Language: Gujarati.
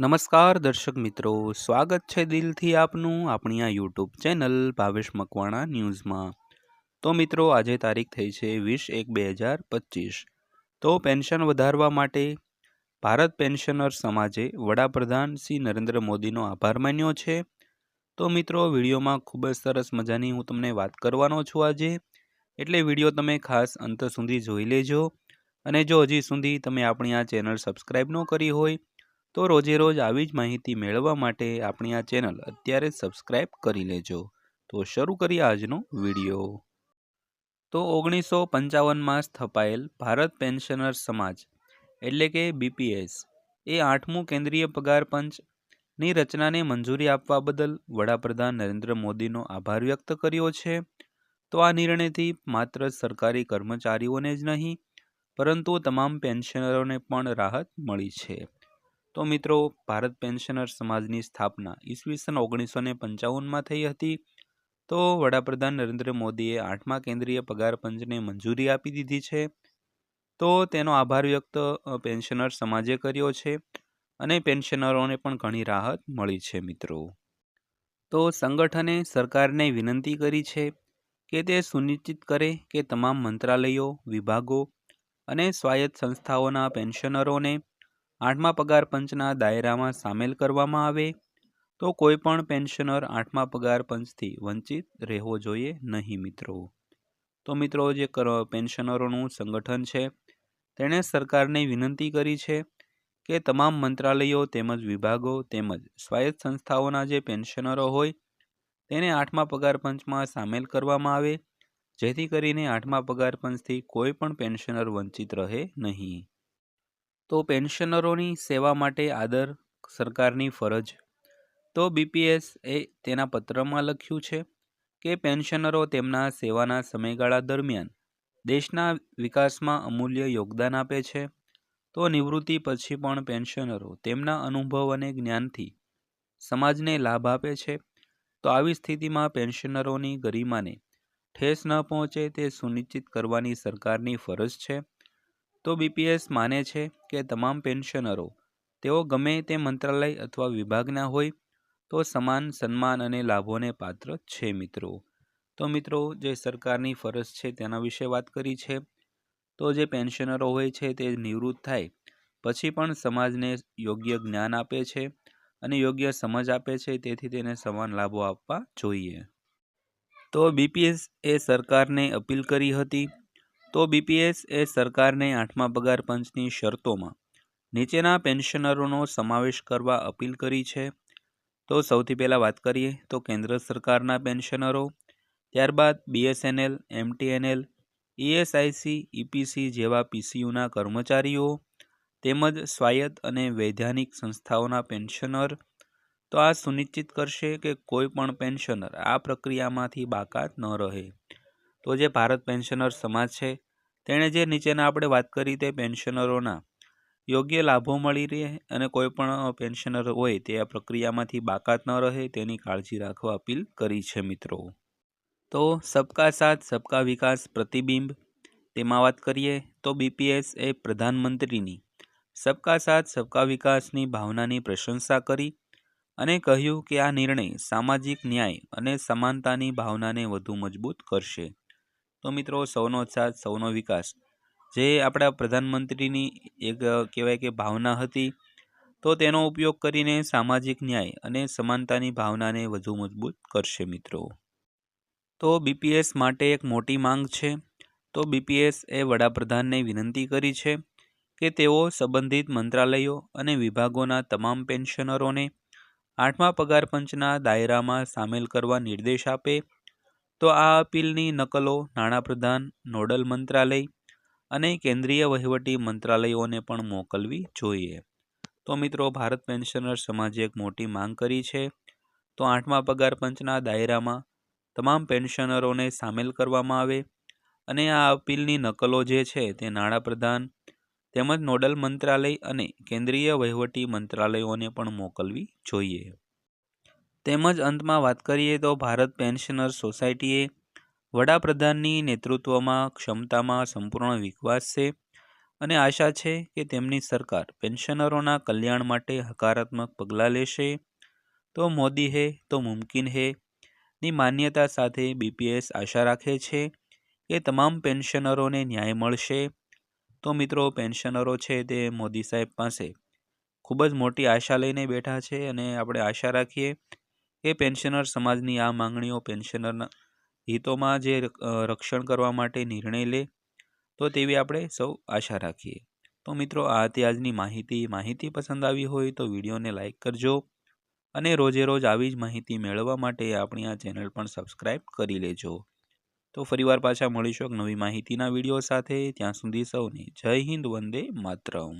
નમસ્કાર દર્શક મિત્રો, સ્વાગત છે દિલથી આપનું આપણી આ યુટ્યુબ ચેનલ ભાવેશ મકવાણા ન્યૂઝમાં. તો મિત્રો, આજે તારીખ થઈ છે વીસ એક બે હજાર પચીસ. તો પેન્શન વધારવા માટે ભારત પેન્શનર સમાજે વડાપ્રધાન શ્રી નરેન્દ્ર મોદીનો આભાર માન્યો છે. તો મિત્રો, વિડીયોમાં ખૂબ જ સરસ મજાની હું તમને વાત કરવાનો છું આજે. એટલે વીડિયો તમે ખાસ અંત સુધી જોઈ લેજો. અને જો હજી સુધી તમે આપણી આ ચેનલ સબસ્ક્રાઈબ ન કરી હોય તો રોજે રોજ આવી જ માહિતી મેળવવા માટે આપણી આ ચેનલ અત્યારે સબસ્ક્રાઇબ કરી લેજો. તો શરૂ કરીએ આજનો વીડિયો. તો ઓગણીસો પંચાવનમાં સ્થપાયેલ ભારત પેન્શનર સમાજ, એટલે કે બીપીએસ એ આઠમું કેન્દ્રીય પગાર પંચની રચનાને મંજૂરી આપવા બદલ વડાપ્રધાન નરેન્દ્ર મોદીનો આભાર વ્યક્ત કર્યો છે. તો આ નિર્ણયથી માત્ર સરકારી કર્મચારીઓને જ નહીં, પરંતુ તમામ પેન્શનરોને પણ રાહત મળી છે. તો મિત્રો, ભારત પેન્શનર સમાજની સ્થાપના ઈસવીસન ઓગણીસો ને પંચાવનમાં થઈ હતી. તો વડાપ્રધાન નરેન્દ્ર મોદીએ આઠમા કેન્દ્રીય પગાર પંચને મંજૂરી આપી દીધી છે. તો તેનો આભાર વ્યક્ત પેન્શનર સમાજે કર્યો છે અને પેન્શનરોને પણ ઘણી રાહત મળી છે મિત્રો. તો સંગઠને સરકારને વિનંતી કરી છે કે તે સુનિશ્ચિત કરે કે તમામ મંત્રાલયો, વિભાગો અને સ્વાયત્ત સંસ્થાઓના પેન્શનરોને આઠમા પગાર પંચના દાયરામાં સામેલ કરવામાં આવે, તો કોઈપણ પેન્શનર આઠમા પગાર પંચથી વંચિત રહેવો જોઈએ નહીં મિત્રો. તો મિત્રો, જે પેન્શનરોનું સંગઠન છે, તેણે સરકારને વિનંતી કરી છે કે તમામ મંત્રાલયો તેમજ વિભાગો તેમજ સ્વાયત્ત સંસ્થાઓના જે પેન્શનરો હોય, તેને આઠમા પગાર પંચમાં સામેલ કરવામાં આવે, જેથી કરીને આઠમા પગાર પંચથી કોઈ પણ પેન્શનર વંચિત રહે નહીં. તો પેન્શનરોની સેવા માટે આદર સરકારની ફરજ. તો બીપીએસ એ તેના પત્રમાં લખ્યું છે કે પેન્શનરો તેમના સેવાના સમયગાળા દરમિયાન દેશના વિકાસમાં અમૂલ્ય યોગદાન આપે છે. તો નિવૃત્તિ પછી પણ પેન્શનરો તેમના અનુભવ અને જ્ઞાનથી સમાજને લાભ આપે છે. તો આવી સ્થિતિમાં પેન્શનરોની ગરિમાને ઠેસ ન પહોંચે તે સુનિશ્ચિત કરવાની સરકારની ફરજ છે. તો બીપીએસ માને છે કે તમામ પેન્શનરો, તેઓ ગમે તે મંત્રાલય અથવા વિભાગના હોય, તો સમાન સન્માન અને લાભોને પાત્ર છે મિત્રો. તો મિત્રો, જે સરકારની ફરજ છે તેના વિશે વાત કરી છે. તો જે પેન્શનરો હોય છે તે નિવૃત્ત થાય, પછી પણ સમાજને યોગ્ય જ્ઞાન આપે છે અને યોગ્ય સમજ આપે છે, તેથી તેને સમાન લાભો આપવા જોઈએ. તો બીપીએસ એ સરકારને અપીલ કરી હતી તો બીપીએસ એ સરકારને આઠમા પગાર પંચની શરતોમાં નીચેના પેન્શનરોનો સમાવેશ કરવા અપીલ કરી છે. તો સૌથી પહેલાં વાત કરીએ તો કેન્દ્ર સરકારના પેન્શનરો, ત્યારબાદ બીએસએનએલ એમટીએનએલ ઈએસઆઈસી ઈપીસી જેવા પીસીયુના કર્મચારીઓ, તેમજ સ્વાયત્ત અને વૈધાનિક સંસ્થાઓના પેન્શનર. તો આ સુનિશ્ચિત કરશે કે કોઈ પણ પેન્શનર આ પ્રક્રિયામાંથી બાકાત ન રહે. તો જે ભારત પેન્શનર સમાજ છે, તેણે જે નીચેના આપણે વાત કરી તે પેન્શનરોના યોગ્ય લાભો મળી રહે અને કોઈ પણ પેન્શનર હોય તે આ પ્રક્રિયામાંથી બાકાત ન રહે તેની કાળજી રાખવા અપીલ કરી છે મિત્રો. તો સબકા સાથ, સબકા વિકાસ પ્રતિબિંબ, તેમાં વાત કરીએ તો બીપીએસ એ પ્રધાનમંત્રીની સબકા સાથ, સબકા વિકાસની ભાવનાની પ્રશંસા કરી અને કહ્યું કે આ નિર્ણય સામાજિક ન્યાય અને સમાનતાની ભાવનાને વધુ મજબૂત કરશે. તો મિત્રો સૌનો સાથ, સૌનો વિકાસ. જે આપણા પ્રધાનમંત્રીની એક, કહેવાય કે ભાવના હતી, તો તેનો ઉપયોગ કરીને સામાજિક ન્યાય અને સમાનતાની ભાવનાને વધુ મજબૂત કરશે મિત્રો. તો બીપીએસ માટે એક મોટી માંગ છે. તો બીપીએસ એ વડાપ્રધાનને વિનંતી કરી છે કે તેઓ સંબંધિત મંત્રાલયો અને વિભાગોના તમામ પેન્શનરોને આઠમા પગાર પંચના દાયરામાં સામેલ કરવા નિર્દેશ આપે તો આ અપીલની નકલો નાણાપ્રધાન નોડલ મંત્રાલય અને કેન્દ્રીય વહીવટી મંત્રાલયોને પણ મોકલવી જોઈએ. તો મિત્રો, ભારત પેન્શનર સમાજે એક મોટી માંગ કરી છે. તો આઠમા પગાર પંચના દાયરામાં તમામ પેન્શનરોને સામેલ કરવામાં આવે અને આ અપીલની નકલો જે છે તે નાણાપ્રધાન તેમજ નોડલ મંત્રાલય અને કેન્દ્રીય વહીવટી મંત્રાલયોને પણ મોકલવી જોઈએ. તેમજ અંતમાં વાત કરીએ તો ભારત પેન્શનર સોસાયટીએ વડાપ્રધાનની નેતૃત્વમાં ક્ષમતામાં સંપૂર્ણ વિકાસ છે અને આશા છે કે તેમની સરકાર પેન્શનરોના કલ્યાણ માટે હકારાત્મક પગલાં લેશે. તો મોદી હે, તો મુમકિન હે, ની માન્યતા સાથે બીપીએસ આશા રાખે છે કે તમામ પેન્શનરોને ન્યાય મળશે. તો મિત્રો, પેન્શનરો છે તે મોદી સાહેબ પાસે ખૂબ જ મોટી આશા લઈને બેઠા છે અને આપણે આશા રાખીએ કે પેન્શનર સમાજની આ માંગણીઓ પેન્શનરના હિતોમાં જે રક્ષણ કરવા માટે નિર્ણય લે, તો તેવી આપણે સૌ આશા રાખીએ. તો મિત્રો, આ હતી આજની માહિતી. માહિતી પસંદ આવી હોય તો વિડીયોને લાઇક કરજો અને રોજે રોજ આવી જ માહિતી મેળવવા માટે આપણી આ ચેનલ પણ સબસ્ક્રાઈબ કરી લેજો. તો ફરીવાર પાછા મળીશું એક નવી માહિતીના વીડિયો સાથે. ત્યાં સુધી સૌને જય હિન્દ, વંદે માતરમ.